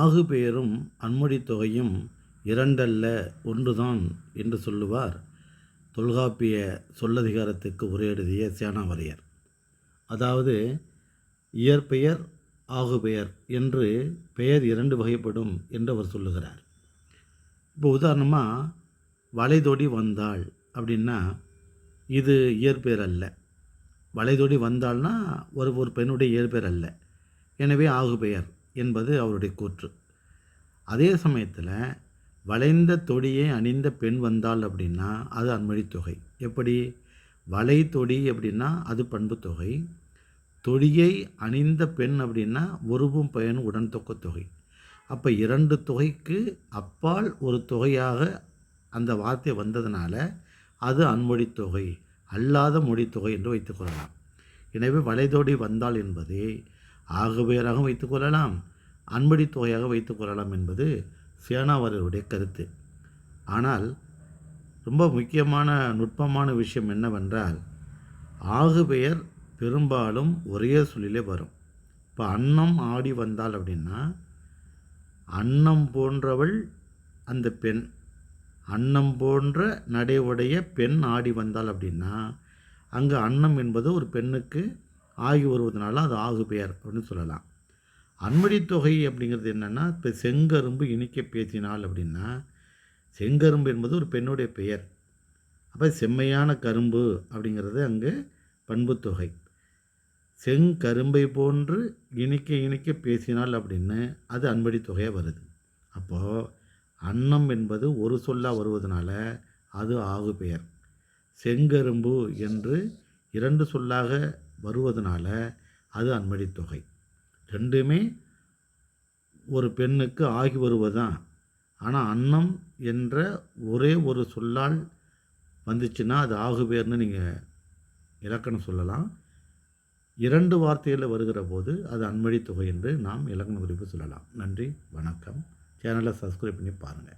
ஆகு பெயரும் அன்மொழி தொகையும் இரண்டல்ல ஒன்றுதான் என்று சொல்லுவார். தொல்காப்பிய சொல்லதிகாரத்துக்கு உரையெழுதிய சேனாவரையர். அதாவது இயற்பெயர் ஆகுபெயர் என்று பெயர் இரண்டு வகைப்படும் என்று அவர் சொல்லுகிறார். இப்போ உதாரணமாக வளைதொடி வந்தாள் அப்படின்னா இது இயற்பெயர் அல்ல வளைதொடி வந்தாள்னா ஒரு ஒரு பெண்ணுடைய இயற்பெயர் அல்ல எனவே ஆகுபெயர். என்பது அவருடைய கூற்று. அதே சமயத்தில் வளைந்த தொடியை அணிந்த பெண் வந்தாள் அப்படின்னா அது அன்மொழித்தொகை எப்படி? வளை தொடி அப்படின்னா அது பண்பு தொகை. தொடியை அணிந்த பெண் அப்படின்னா ஒருவும் பயன் உடன் தொக்க தொகை. அப்போ இரண்டு தொகைக்கு அப்பால் ஒரு தொகையாக அந்த வார்த்தை வந்ததுனால அது அன்மொழி தொகை அல்லாத மொழித்தொகை என்று வைத்துக்கொள்ளலாம் எனவே வளைதோடி வந்தால் என்பதே ஆகுபெயராக வைத்துக்கொள்ளலாம் அன்படி தொகையாக வைத்துக்கொள்ளலாம் என்பது சேனாவரருடைய கருத்து. ஆனால் ரொம்ப முக்கியமான நுட்பமான விஷயம் என்னவென்றால் ஆகுபெயர் பெரும்பாலும் ஒரே சொல்லிலே வரும். இப்போ அன்னம் ஆடி வந்தால் அப்படின்னா அன்னம் போன்றவள் அந்த பெண். அன்னம் போன்ற நடை உடைய பெண் ஆடி வந்தாள் அப்படின்னா அங்கே அன்னம் என்பது ஒரு பெண்ணுக்கு ஆகி வருவதனால அது ஆகு பெயர் அப்படின்னு சொல்லலாம். அன்மடி தொகை அப்படிங்கிறது என்னென்னா இப்போ செங்கரும்பு இனிக்க பேசினால் அப்படின்னா செங்கரும்பு என்பது ஒரு பெண்ணுடைய பெயர். அப்போ செம்மையான கரும்பு அப்படிங்கிறது அங்கே பண்புத்தொகை. தொகை செங்கரும்பை போன்று இனிக்க இனிக்க பேசினால் அப்படின்னு அது அன்படி தொகையாக வருது. அப்போது அன்னம் என்பது ஒரு சொல்லாக வருவதனால அது ஆகு பெயர் செங்கரும்பு என்று இரண்டு சொல்லாக வருவதனால அது அன்மடி தொகை. ரெண்டுமே ஒரு பெண்ணுக்கு ஆகி வருவதுதான். ஆனால் அன்னம் என்ற ஒரே ஒரு சொல்லால் வந்துச்சுன்னா அது ஆகுபேர்னு நீங்கள் இலக்கணம் சொல்லலாம். இரண்டு வார்த்தைகளில் வருகிற போது அது அன்மொழி தொகை என்று நாம் இலக்கண குறிப்பு சொல்லலாம். நன்றி வணக்கம். சேனலை சப்ஸ்கிரைப் பண்ணி பாருங்கள்